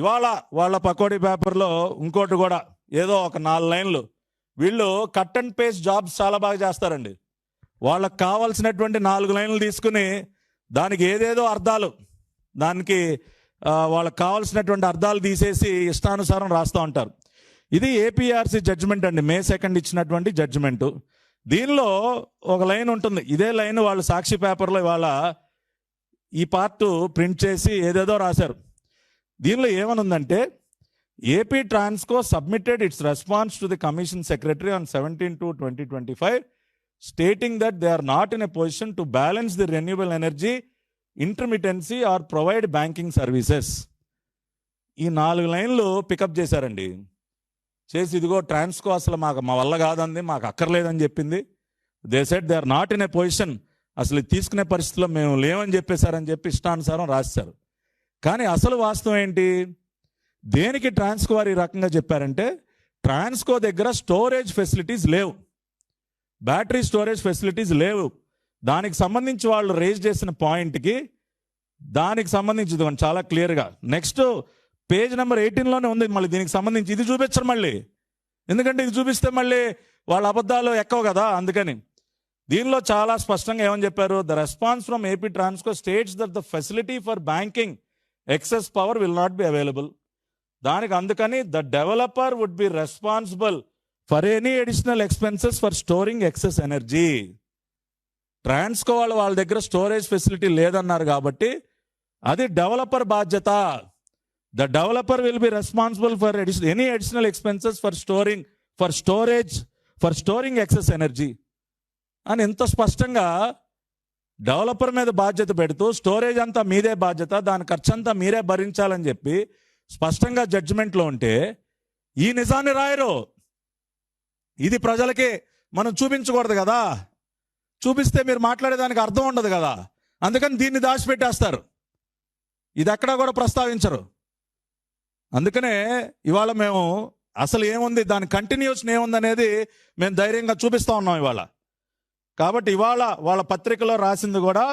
ఇవాళ వాళ్ళ పకోడీ పేపర్లో ఇంకోటి కూడా ఏదో ఒక నాలుగు లైన్లు. వీళ్ళు కట్ అండ్ పేస్ట్ జాబ్స్ చాలా బాగా చేస్తారండి. వాళ్ళకి కావాల్సినటువంటి నాలుగు లైన్లు తీసుకుని దానికి ఏదేదో అర్థాలు దానికి వాళ్ళకి కావాల్సినటువంటి అర్థాలు తీసేసి ఇష్టానుసారం రాస్తూ ఉంటారు. ఇది ఏపీఆర్సీ జడ్జిమెంట్ అండి మే సెకండ్ ఇచ్చినటువంటి జడ్జిమెంటు. దీనిలో ఒక లైన్ ఉంటుంది ఇదే లైన్ వాళ్ళు సాక్షి పేపర్లో ఇవాళ ఈ పార్ట్ ప్రింట్ చేసి ఏదేదో రాశారు. దీనిలో ఏమనుందంటే AP Transco submitted its response to the commission secretary on seventeen two twenty twenty five stating that they are not in a position to balance the renewable energy intermittency or provide banking services ఈ నాలుగు లైన్లు pickup చేశారండి. చేసి ఇదిగో ట్రాన్స్కో అసలు మాకు మా వల్ల కాదంది మాకు అక్కర్లేదని చెప్పింది. They said they are not in a position అసలు తీసుకునే పరిస్థితిలో మేము లేవని చెప్పేశారని చెప్పి ఇష్టానుసారం రాశారు. కానీ అసలు వాస్తవం ఏంటి? దేనికి ట్రాన్స్కో వారు ఈ రకంగా చెప్పారంటే ట్రాన్స్కో దగ్గర స్టోరేజ్ ఫెసిలిటీస్ లేవు. బ్యాటరీ స్టోరేజ్ ఫెసిలిటీస్ లేవు. దానికి సంబంధించి వాళ్ళు రేజ్ చేసిన పాయింట్కి దానికి సంబంధించి చాలా క్లియర్గా. నెక్స్ట్ పేజ్ నెంబర్ ఎయిటీన్లోనే ఉంది మళ్ళీ దీనికి సంబంధించి. ఇది చూపించరు మళ్ళీ. ఎందుకంటే ఇది చూపిస్తే మళ్ళీ వాళ్ళ అబద్ధాలు ఎక్కువ కదా అందుకని. దీనిలో చాలా స్పష్టంగా ఏమని చెప్పారు? The response from AP Transco states that the facility for banking excess power will not be available దానికి అందుకని the developer would be responsible for any additional expenses for storing excess energy Transco వాళ్ళు వాళ్ళ దగ్గర storage facility లేదన్నారు కాబట్టి అది developer బాధ్యత. The developer will be responsible for any additional expenses for storing for storage for storing excess energy అని ఎంత స్పష్టంగా డెవలపర్ మీద బాధ్యత పెడుతూ స్టోరేజ్ అంతా మీదే బాధ్యత దాని ఖర్చంతా మీరే భరించాలని చెప్పి స్పష్టంగా జడ్జిమెంట్లో ఉంటే ఈ నిజాన్ని రాయరు. ఇది ప్రజలకి మనం చూపించకూడదు కదా. చూపిస్తే మీరు మాట్లాడేదానికి అర్థం ఉండదు కదా. అందుకని దీన్ని దాచిపెట్టేస్తారు. ఇది ఎక్కడా కూడా ప్రస్తావించరు. అందుకనే ఇవాళ మేము అసలు ఏముంది దాని కంటిన్యూషన్ ఏముందనేది మేము ధైర్యంగా చూపిస్తా ఉన్నాం ఇవాళ. కాబట్టి ఇవాళ వాళ్ళ పత్రికలో రాసింది కూడా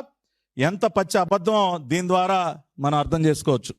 ఎంత పచ్చి అబద్ధం దీని ద్వారా మనం అర్థం చేసుకోవచ్చు.